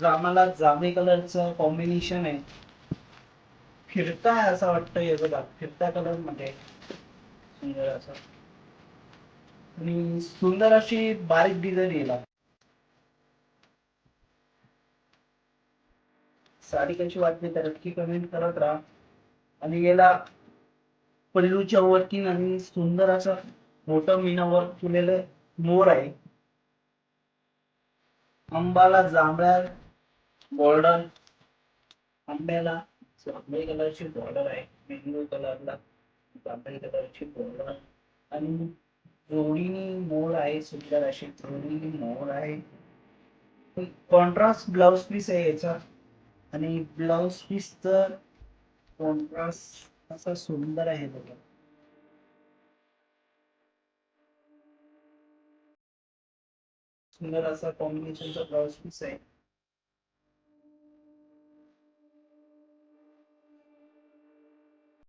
रामाला जांभळी कलरचं कॉम्बिनेशन आहे. फिरता आहे असं वाटतं हे बघा. फिरता कलरमध्ये. सुंदर असं. आणि सुंदर अशी बारीक डिझाईन येईल. साडी कशी वाटली तर नक्की कमेंट करत राहा. आणि याला पल्लूच्या वरती आणि सुंदर असं मोठं मीनावर केलेलं मोर आहे. अंबाला जांभळ्या बॉर्डर आंब्याला जांभळी कलरची बॉर्डर आहे मेंदू कलरला जांभळी कलरची बॉर्डर आणि जोडीनी मोर आहे सुंदर अशी जोडीनी मोर आहे. कॉन्ट्रास्ट ब्लाउज पीस आहे याचा. आणि ब्लाउज पीस तर कॉन्ट्रास्ट असा सुंदर आहे बघा. सुंदर असा कॉम्बिनेशनचा ब्लाउज पीस आहे.